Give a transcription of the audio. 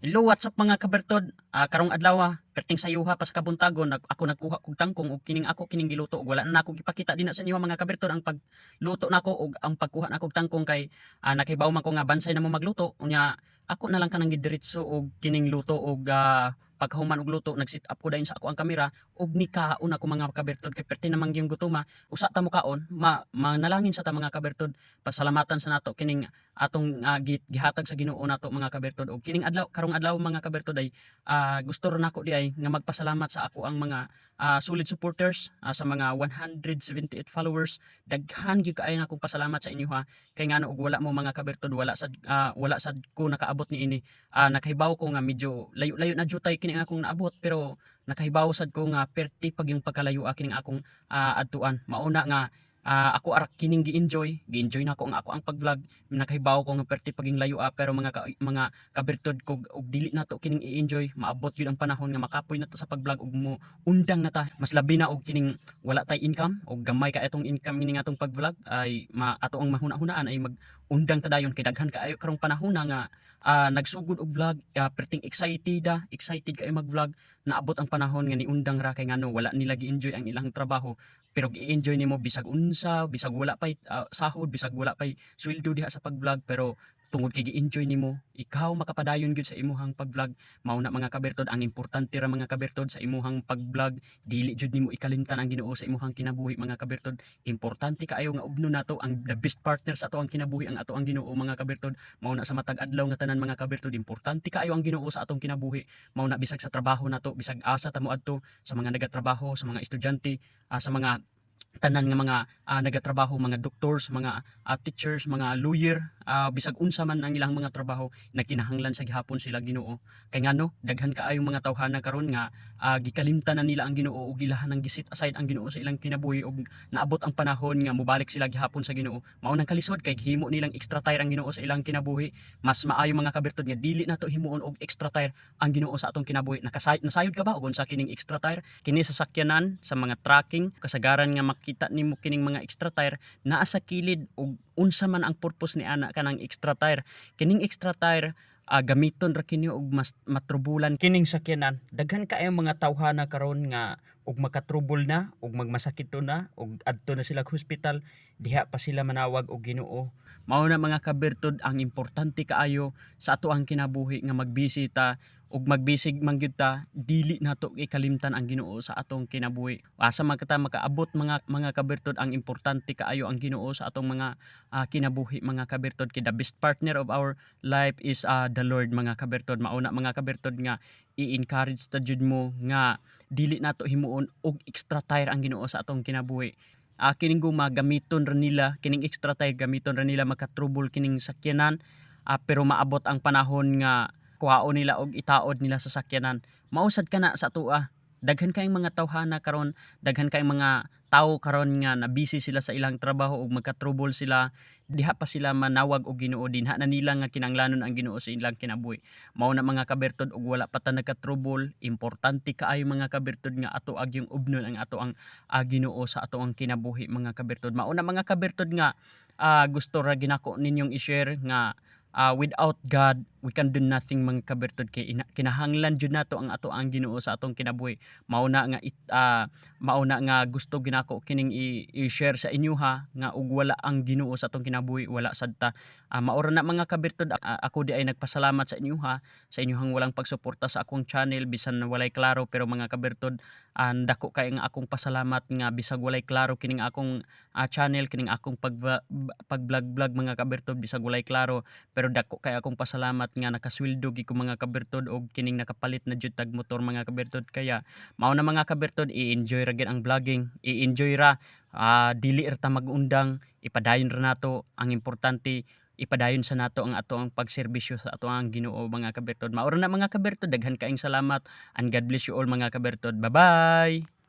Hello, what's up mga kabertod? Ah, karong adlaw ah, perting sayo ha pas kabuntagon ak- ako nagkuha kog tangkong ug kining ako kining giluto ug wala na ako gipakita din sa inyo mga kabertod ang pagluto nako ug ang pagkuha nako og tangkong kay ah, nakibaw man ko nga bansay na mo magluto unya ako na lang kanang gidiretso og kining luto ug ah, paghuman og luto nag-sit up ko dayon sa ako ang kamera ug nikaon ako mga kabertod kay perti namang gyung gutuma usa ta mo kaon ma manalangin sa ta mga kabertod. Pasalamatan sa nato kining atong gi- gihatag sa Ginoo nato mga kabertod. Ug kining adlaw karong adlaw mga kabertod ay ah, gusto rin ako di ay nga magpasalamat sa ako ang mga ah, solid supporters ah, sa mga 178 followers. Daghan gyud kaayo na akong pasalamat sa inyo ha. Kay ngano og wala mo mga kabertod wala sad ah, wala sad ko nakaabot ni ini. Ah, nakahibaw ko nga medyo layo-layo na jutay kini akong naabot pero nakahibaw sad ko nga perti pag yung pagkalayo kining akong ah, adtuan. Mauna nga ah, ako arak kining gi-enjoy. Gi-enjoy na ako nga ako ang pag-vlog. Nakahibaw ko nga perti paging layo ah, pero mga ka, mga kabertod ko og dili na to kining i-enjoy. Maabot yun ang panahon nga makapoy na ta sa pag-vlog ug mo undang na ta. Mas labi na og kining wala tay income og gamay ka itong income nga atong pag-vlog ay ma ato ang mahuna-hunaan ay mag undang ta dayon. Kay daghan kaayo karong panahon na nga ah, nagsugod og vlog. Ah, perting excited ah, excited kay mag-vlog. Naabot ang panahon nga ni undang ra kay ngano wala nila gi-enjoy ang ilang trabaho. Pero gi-enjoy nimo bisag unsa bisag wala pay ah, sahod bisag wala pay sweldo diha sa pag-vlog. Pero tungod kay gi-enjoy nimo ikaw makapadayon gyud sa imuhang pag-vlog. Mao na mga kabertod ang importante ra mga kabertod sa imuhang pag-vlog. Dili jud nimo ikalimtan ang Ginoo sa imuhang kinabuhi mga kabertod. Importante kaayo nga ubno nato ang the best partner sa ato ang kinabuhi ang ato ang Ginoo mga kabertod. Mao na sa matag adlaw nga tanan mga kabertod. Importante kaayo ang Ginoo sa atong kinabuhi. Mao na bisag sa trabaho nato bisag asa ta mo adto sa mga nagatrabaho sa mga estudyante ah, sa mga tanan nga mga ah, nagatrabaho mga doctors mga ah, teachers mga lawyer ah, bisag unsa man ang ilang mga trabaho nagkinahanglan sa gihapon sila Ginoo. Kay ngano daghan kaayong mga tawhana karon nga ah, gikalimtan na nila ang Ginoo ug gilahan ng gisit aside ang Ginoo sa ilang kinabuhi ug naabot ang panahon nga mubalik sila gihapon sa Ginoo. Mao nang kalisod kay himo nilang extra tire ang Ginoo sa ilang kinabuhi. Mas maayo mga kabertod nga dili nato himuon og extra tire ang Ginoo sa atong kinabuhi. Nakasayod ka ba og unsa kining extra tire? Kini sa sakyanan sa mga tracking kasagaran nga makita nimo kining mga extra tire naa sa kilid ug unsa man ang purpose ni ana kanang extra tire. Kining extra tire ah, gamiton ra kini og mas matrubulan. Kining sakyanan daghan kaayo mga tawhana karon nga og makatrubol na og magmasakit to na og adto na sila sa hospital diha pa sila manawag og Ginoo. Mao na mga kabertod ang importante kaayo sa ato ang kinabuhi nga magbisita ug magbisig man gyud ta dili nato ikalimtan ang Ginoo sa atong kinabuhi. Asa man kita makaabot mga mga kabertod ang importante kaayo ang Ginoo sa atong mga ah, kinabuhi mga kabertod kay the best partner of our life is ah, the Lord mga kabertod. Mauna mga kabertod nga i-encourage ta jud mo nga dili nato himuon og extra tire ang Ginoo sa atong kinabuhi. Uh, kining guma gamiton ra nila kining extra tire gamiton ra nila makatrubol kining sakyanan. Ah, pero maabot ang panahon nga kuhaon nila og itaod nila sa sakyanan. Mausad ka na sa tua daghan kayong mga tawhana karon daghan kayong mga tao karon nga na busy sila sa ilang trabaho ug magka-trouble sila diha pa sila manawag og Ginoo dinha na nila nga kinanglanon ang Ginoo sa ilang kinabuhi. Mao na mga kabertod ug wala pa ta nagka-trouble importante kaayo mga kabertod nga ato ag yung ubnon ang ato ang ah, Ginoo sa ato ang kinabuhi mga kabertod. Mao na mga kabertod nga ah, gusto ra ginako ninyong i-share nga ah, without God we can do nothing mga kabertod kay ina- kinahanglan jud nato ang ato ang Ginoo sa atong kinabuhi. Mao na nga it, ah, mao na nga gusto ginako kining i-share sa inyo ha nga ug wala ang Ginoo sa atong kinabuhi wala sad ta uh, maura na mga kabertod a- ako di ay nagpasalamat sa inyo ha sa inyong walang pagsuporta sa akong channel bisan walay klaro pero mga kabertod ang dako kay nga akong pasalamat nga bisag walay klaro kining akong ah, channel kining akong pag pag vlog vlog mga kabertod bisag walay klaro. pero dako kay akong pasalamat nga nakasweldo gi ko mga kabertod og kining nakapalit na jud motor mga kabertod. Kaya mao na mga kabertod i-enjoy ra gid ang vlogging. I-enjoy ra ah, dili ra ta magundang ipadayon ra nato. Ang importante ipadayon sa nato ang ato ang pagserbisyo sa ato ang Ginoo mga kabertod. Maura na mga kabertod daghan kaayong salamat. And God bless you all mga kabertod. Bye bye